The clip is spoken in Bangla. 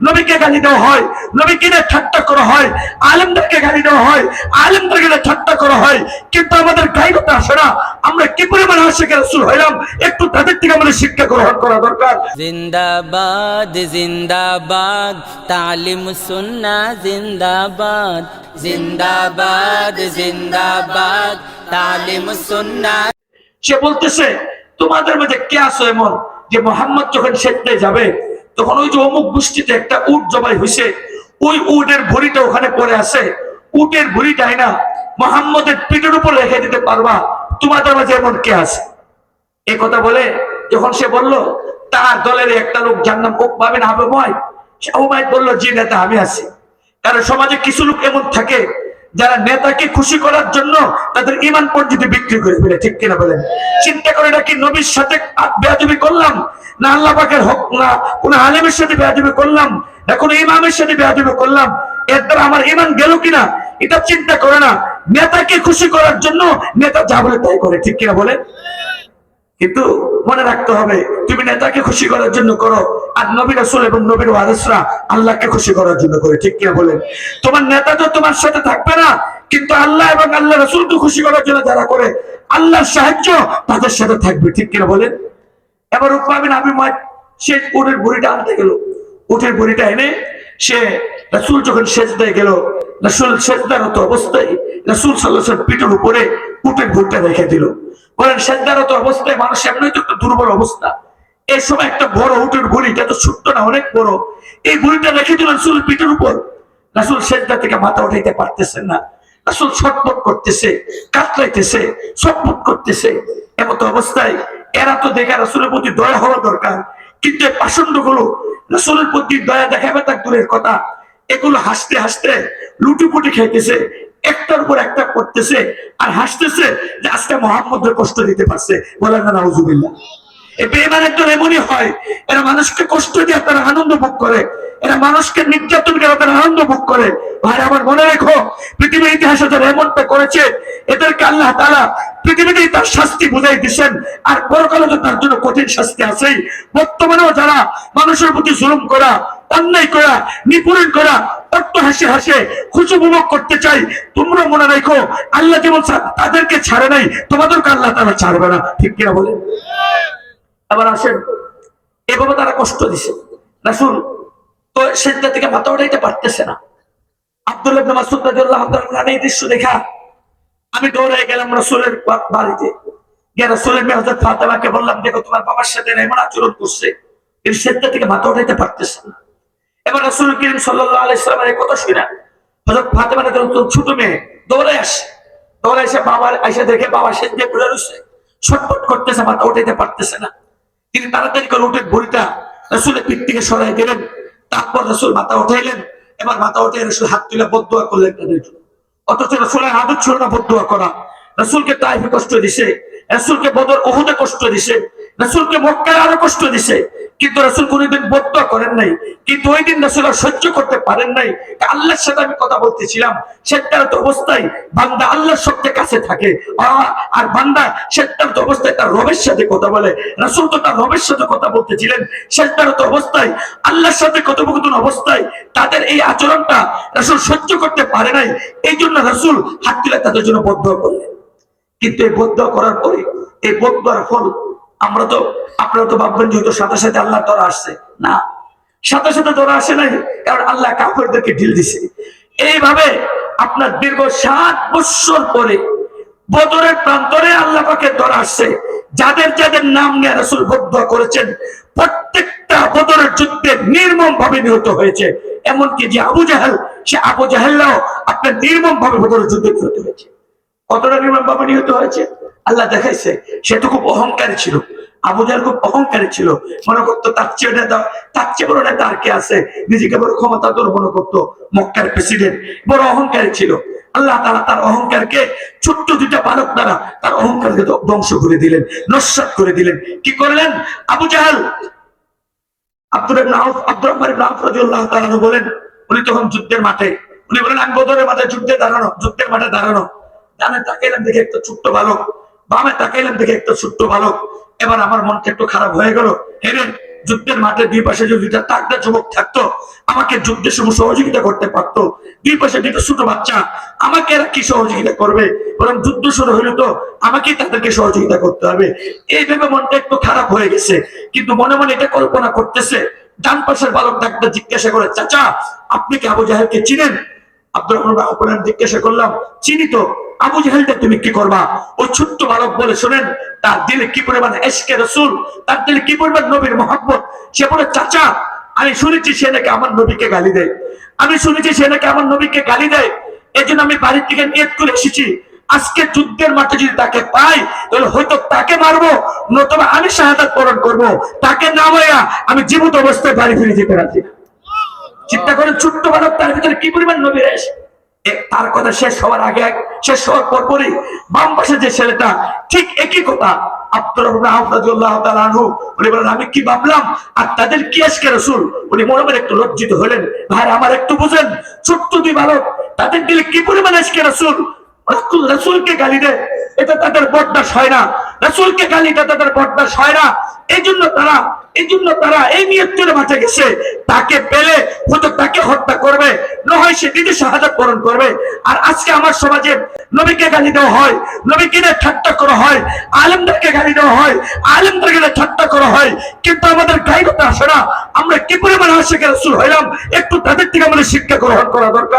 নবীকে গালি দেওয়া হয় নবীকে নিয়ে ঠাট্টা করা হয় আলেমদেরকে গালি দেওয়া হয় আলেমদেরকে নিয়ে ঠাট্টা করা হয়। কিন্তু আমাদের গাইবতে আসে না। আমরা কি পরিমাণে আশেখ রসুল হইলাম? একটু তাদের থেকে আমাদের শিক্ষা গ্রহণ করা দরকার। জিন্দাবাদ জিন্দাবাদ তালিম সুন্না জিন্দাবাদ। জিন্দাবাদ জিন্দাবাদ তালিম সুন্না। সে বলতেছে তোমাদের মধ্যে কে আছো এমন যে মোহাম্মদ যখন সেজতে যাবে তখন ওই যে অমুক গোষ্ঠীতে একটা উট জবাই হয়েছে ওই উটের ভরিটা ওখানে পড়ে আছে। উটের ভুড়িটাই না, মোহাম্মদের পিঠের উপর রেখে দিতে পারবা, তোমাদের মাঝে এমন কে আছে? এ কথা বলে যখন সে বলল, তার দলের একটা লোক যার নাম ওক পাবেন আবময় সে আবুমায় বলল, জি নেতা, আমি আছি। কারণ সমাজে কিছু লোক এমন থাকে যারা নেতাকে খুশি করার জন্য তাদের ইমান পর্যন্ত বিক্রি করে ফেলে, ঠিক কিনা বলেন? চিন্তা করে নাকি নবীর সাথে বেয়াদবি করলাম? না আল্লাহ পাকের হক, না কোন আলিমের সাথে বেয়াদবি করলাম, না কোন ইমামের সাথে বেয়াদবি করলাম, এর দ্বারা আমার ইমান গেল কিনা? এটা চিন্তা করে না। নেতাকে খুশি করার জন্য নেতা যা বলে তাই করে, ঠিক কিনা বলে কিন্তু মনে রাখতে হবে, তুমি নেতাকে খুশি করার জন্য করো, আর নবী রাসূল এবং নবীর ওয়ারিসরা আল্লাহকে খুশি করার জন্য করে, ঠিক কিনা বলেন? তোমার নেতা তো তোমার সাথে থাকবে না, কিন্তু আল্লাহ এবং আল্লাহ রাসূলকে খুশি করার জন্য যারা করে, আল্লাহর সাহায্য তাদের সাথে থাকবে, ঠিক কিনা বলেন? এবার উপাবিন আমি সে উটের বুড়িটা আনতে গেল। উটের বুড়িটা এনে সে রাসূল যখন সেজদায় গেল, রাসূল সেজদারত অবস্থায় রাসূল আলাইহি পিঠের উপরে উটের বুড়িটা রেখে দিল। বলেন সেজদারত অবস্থায় মানুষ এমনি তো একটা দুর্বল অবস্থা। এই সময় একটা বড় উটের বুড়ি এটা তো ছোট্ট না, অনেক বড়। এই বুড়িটা রেখে দিল রাসূল পিঠের উপর। রাসূল সেজদা থেকে মাথা উঠাইতে পারতেছেন না। রাসূল ছটফট করতেছে কাতরাইতেছে ছটফট করতেছে। এমত অবস্থায় এরা তো দেখে রাসূলের প্রতি দয়া হওয়া দরকার। কিন্তু এই পাষণ্ডগুলো রাসূলের প্রতি দয়া দেখাবে তার দূরের কথা। এগুলো হাসতে হাসতে লুটিপুটি খাইতেছে একটার উপর একটা করতেছে আর হাসতেছে যে আজকে মোহাম্মদের কষ্ট দিতে পারছে। বলেন না, নাউজুবিল্লাহ। এমনই হয়, এরা মানুষকে কষ্ট দিয়ে তারা আনন্দ ভোগ করে, এরা মানুষকে নির্যাতন করে তারা আনন্দ ভোগ করে। ভাই, আমার মনে রেখো, পৃথিবীর ইতিহাসে যারা এমনটা করেছে, এদেরকে আল্লাহ পৃথিবীতেই তার শাস্তি বুঝাই দিচ্ছেন আর পরকালে তো তার জন্য কঠিন শাস্তি আছেই। বর্তমানেও যারা মানুষের প্রতি জুলুম করা, অন্যায় করা নিপুণ করা অট্ট হাসি হাসে খুশি উপভোগ করতে চাই। তোমরা মনে রেখো, আল্লাহ যেমন তাদেরকে ছাড়ে নাই তোমাদেরকে আল্লাহ তারা ছাড়বে না। ঠিক কিনা বলে আবার আসেন, এভাবে তারা কষ্ট দিছে। রাসুল তো সেটা থেকে মাথা উঠাইতে পারতেছে না। আব্দুল্লাহ এই দৃশ্য দেখা। আমি দৌড়ে গেলাম রাসূলের বাড়িতে। গিয়ে রাসূলের মেয়ে বললাম, দেখো, তোমার বাবার সাথে এরা এমন আচরণ করছে। এই সেটা থেকে মাথা উঠাইতে পারতেছে না। এবার রাসূল করিম সাল্লামের এই কথা শুনে হযরত ফাতেমা ছোট মেয়ে দৌড়ে আসে। দৌড়ে এসে বাবার এসে দেখে বাবা সেজদে পড়ে রয়েছে ছটফট করতেছে, মাথা উঠাইতে পারতেছে না। তিনি তাড়াতাড়ি করে উঠে বড়িটা রসুলের পিঠ থেকে সরাই দিলেন। তারপর রসুল মাথা উঠাইলেন। এবার মাথা উঠে রসুল হাত তুলে বদুয়া করলেন তাদের অথচ রসুলের আদত ছিল না বদুয়া করা। রসুলকে তাইফে কষ্ট দিছে, রসুলকে বদর ওহুদে কষ্ট দিছে, রসুলকে মক্কায় আরও কষ্ট দিছে। কিন্তু রসুল কোনদিন বদুয়া করেন নাই, কিন্তু ওই দিন রসুল সহ্য করতে পারেন নাই। আল্লাহর সাথে আমি কথা বলতেছিলাম সেটার তো অবস্থায় বান্দা আল্লাহর সবচেয়ে কাছে থাকে আর বান্দা সেটার তো অবস্থায় তার রবের সাথে কথা বলে। রাসুল তো তার রবের সাথে কথা বলতেছিলেন সেটার তো অবস্থায় আল্লাহর সাথে কথোপকথন অবস্থায় তাদের এই আচরণটা রাসুল সহ্য করতে পারে নাই এই জন্য রাসুল হাত তুলে তাদের জন্য বদ্ধ করলেন। কিন্তু এই বদ্ধ করার পরে এই বদ্ধর ফল আমরা তো, আপনারা তো ভাববেন যেহেতু সাথে সাথে আল্লাহ ধরা আসছে। না, সাথে সাথে ধরা আসে নাই, কারণ আল্লাহ কাফেরদেরকে ঢিল দিছে। এইভাবে আপনার দীর্ঘ সাত বৎসর পরে বদরের প্রান্তরে আল্লাহ পাকে ধরা আসছে। যাদের যাদের নাম নিয়ে রাসুল বদ্ধ করেছেন, প্রত্যেকটা বদরের যুদ্ধে নির্মম ভাবে নিহত হয়েছে। এমনকি যে আবু জাহেল, সে আবু জাহেল্লাও আপনার নির্মম ভাবে বদরের যুদ্ধে নিহত হয়েছে। কতটা নির্মম ভাবে নিহত হয়েছে? আল্লাহ দেখাইছে সে তো খুব অহংকারী ছিল। আবু জাহেল খুব অহংকারী ছিল। মনে করতো, তার চেয়ে নেতা তার চেয়ে বড় নেতা আর কে আছে? নিজেকে বড় ক্ষমতা তোর মনে করতো মক্কার প্রেসিডেন্ট বড় অহংকারী ছিল। আল্লাহ তারা তার অহংকারকে ছোট্ট দুইটা বালক দ্বারা তার অহংকারকে ধ্বংস করে দিলেন, নস্বাত করে দিলেন। কি করলেন? আবু জাহাল আব্দুর আব্দুর রহমান বলেন, উনি তখন যুদ্ধের মাঠে উনি বলেন, আমি বদরের মাঠে যুদ্ধে দাঁড়ানো যুদ্ধের মাঠে দাঁড়ানো। ডানে তাকাইলাম দেখে একটা ছোট্ট বালক, বামে তাকাইলাম দেখে একটা ছোট্ট বালক। এবার আমার মনটা একটু খারাপ হয়ে গেল। হেরে যুদ্ধের মাঠে দুই পাশে যদি তাগদা যুবক থাকতো, আমাকে যুদ্ধের সময় সহযোগিতা করতে পারতো। দুই পাশে দুটো ছোট বাচ্চা, আমাকে এরা কি সহযোগিতা করবে? বরং যুদ্ধ শুরু হইলে তো আমাকেই তাদেরকে সহযোগিতা করতে হবে। এই ভেবে মনটা একটু খারাপ হয়ে গেছে। কিন্তু মনে মনে এটা কল্পনা করতেছে। ডান পাশের বালক ডাক্তার জিজ্ঞাসা করে, চাচা, আপনি কি আবু জাহেলকে চিনেন? আব্দুর রহমান জিজ্ঞাসা করলাম, চিনি তো। আবু জাহেলটা তুমি কি করবা? ওই ছোট্ট বালক বলে শোনেন, তার দিলে কি পরিমাণ এসকে রসুল, তার দিলে কি পরিমাণ নবীর মোহাম্মদ সে বলে, চাচা, আমি শুনেছি সে নাকি আমার নবীকে গালি দেয়। আমি শুনেছি সে নাকি আমার নবীকে গালি দেয়। এই জন্য আমি বাড়ির থেকে নিয়ত করে এসেছি। আজকে যুদ্ধের মাঠে যদি তাকে পাই, তাহলে হয়তো তাকে মারবো, নতুবা আমি শাহাদাত বরণ করব। তাকে না মাইয়া আমি জীবিত অবস্থায় বাড়ি ফিরে যেতে রাজি চিন্তা করেন, ছোট্ট বালক তার ভিতরে কি পরিমাণ নবী রেশ তার কথা শেষ হওয়ার আগে, শেষ হওয়ার পর পরই বাম পাশে যে ছেলেটা, ঠিক একই কথা আমি কি ভাবলাম? আর তাদের কি উনি মনে মনে একটু লজ্জিত হলেন। ভাই আমার একটু বুঝেন তাদের দিলে কি গালি এটা তাদের হয় না। রসুলকে গালি এটা তাদের হয় না। এই জন্য তারা এই জন্য তারা এই নিয়ত করে বাঁচা গেছে। তাকে পেলে হয়তো তাকে হত্যা করবে। নয় সে নিজে শাহাদাত বরণ করবে। আর আজকে আমার সমাজে নবীকে গালি দেওয়া হয়, নবীকে নিয়ে ঠাট্টা করা হয়, আলেমদেরকে গালি দেওয়া হয়, আলেমদেরকে নিয়ে ঠাট্টা করা হয়। কিন্তু আমাদের গাইবতে আসে না। আমরা কি পরিমাণ আশেখের রসুল হইলাম? একটু তাদের থেকে আমাদের শিক্ষা গ্রহণ করা দরকার।